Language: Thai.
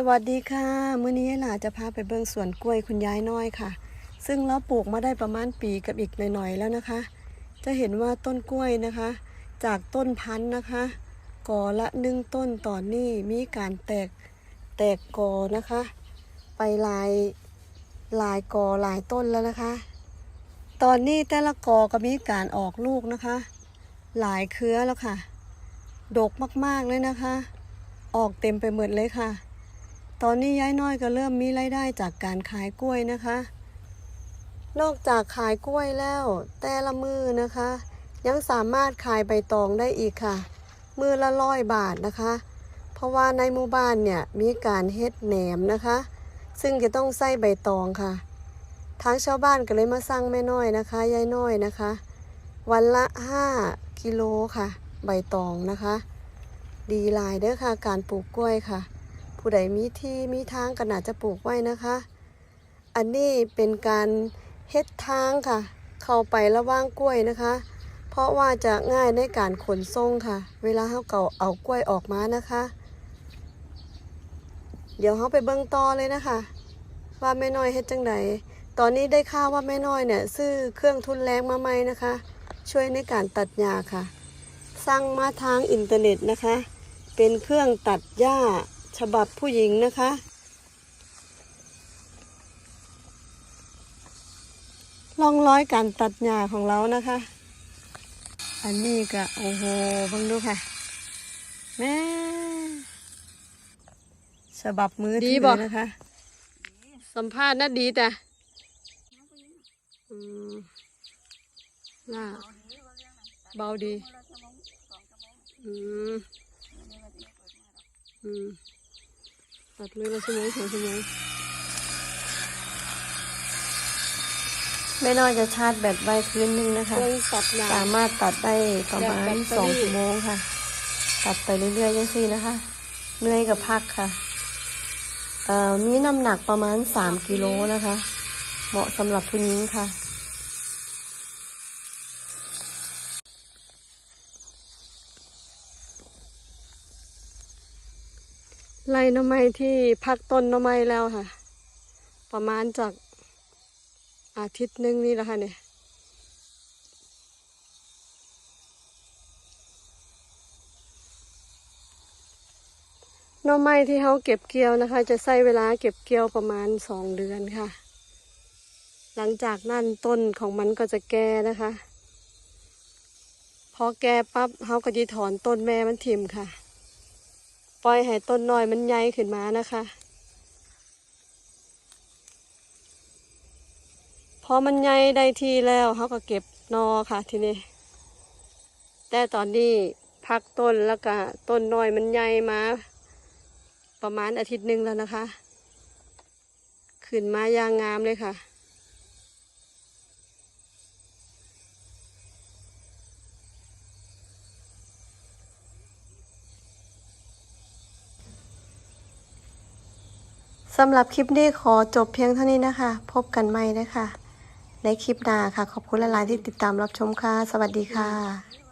สวัสดีค่ะมื้อนี้หลาจะพาไปเบิ่งสวนกล้วยคุณยายน้อยค่ะ ซึ่งเราปลูกมาได้ประมาณปีกับอีกหน่อยๆแล้วนะคะ จะเห็นว่าต้นกล้วยนะคะ จากต้นพันธุ์นะคะก่อละหนึ่งต้นตอนนี้มีการแตกแตกกอนะคะ ไปลายลายกอหลายต้นแล้วนะคะ ตอนนี้แต่ละกอก็มีการออกลูกนะคะ หลายเครือแล้วค่ะ ดกมากๆเลยนะคะ ออกเต็มไปหมดเลยค่ะ ตอนนี้ย้ายน้อยก็เริ่มมีรายได้จากการขายกล้วยนะคะ นอกจากขายกล้วยแล้ว แต่ละมือนะคะ ยังสามารถขายใบตองได้อีกค่ะ มือละร้อยบาทนะคะ เพราะว่าในหมู่บ้านเนี่ยมีการเฮ็ดแหนมนะคะ ซึ่งจะต้องใส่ใบตองค่ะทางชาวบ้านก็เลยมาสั่งแม่น้อยนะคะยายน้อยนะคะ วันละ 5 กิโลค่ะ ใบตองนะคะ ดีลายเด้อค่ะ การปลูกกล้วยค่ะ ผู้ใดมีที่มีทางก็น่าจะปลูกไว้นะคะ อันนี้เป็นการเฮ็ดทางค่ะ เข้าไประว่างกล้วยนะคะ เพราะว่าจะง่ายในการขนส่งค่ะ เวลาเขาเก่าเอากล้วยออกมานะคะ เดี๋ยวเขาไปเบิ่งต่อเลยนะคะ ว่าแม่น้อยเฮ็ดจังไดตอนนี้ได้ข่าวว่าแม่น้อยเนี่ยซื้อเครื่องทุนแรงมาใหม่นะคะ ช่วยในการตัดหญ้าค่ะ สั่งมาทางอินเทอร์เน็ตนะคะ เป็นเครื่องตัดหญ้า ฉบับผู้หญิงนะคะล่องร้อยการตัดหญ้าของเรานะคะ อันนี้ก็โอ้โหเพิ่งดูค่ะ แม่ฉบับมือดีถือบ่นะคะ สัมภาษณ์น่าดีแต่อืมน่าเบาดี อืม อืม ตัดมือละชั่วโมงสองชั่วโมงไม่น้อยจะชาร์จแบตไว้คืนนึงนะคะเครื่องตัดหญ้าสามารถตัดได้ประมาแบบณแบตเตอรี่สองชั่วโมงค่ะ ตัดไปเรื่อยๆยังซี่นะคะเหนื่อยกับพักค่ะเอ่อมีน้ำหนักประมาณสามกิโลนะคะ เหมาะสำหรับผู้หญิงค่ะ ไล่น้ำไม้ที่พักต้นน้ำไม้แล้วค่ะ ประมาณจากอาทิตย์หนึงนี่แหละค่ะเนี่ยน่อไม้ที่เขาเก็บเกี่ยวนะคะ จะใช้เวลาเก็บเกี่ยวประมาณสองเดือนค่ะ หลังจากนั้นต้นของมันก็จะแก่นะคะ พอแก่ปั๊บเขาก็จะถอนต้นแม่มันทิ่มค่ะ ปล่อยให้ต้นน้อยมันใหญ่ขึ้นมานะคะพอมันใหญ่ได้ที่แล้วเขาก็เก็บนอค่ะทีนี้ แต่ตอนนี้พักต้นแล้วก็ต้นน้อยมันใหญ่มา ประมาณอาทิตย์หนึ่งแล้วนะคะ ขึ้นมาอย่างงามเลยค่ะ สำหรับคลิปนี้ขอจบเพียงเท่านี้นะคะ พบกันใหม่นะคะ ในคลิปหน้าค่ะ ขอบคุณหลายๆที่ติดตามรับชมค่ะ สวัสดีค่ะ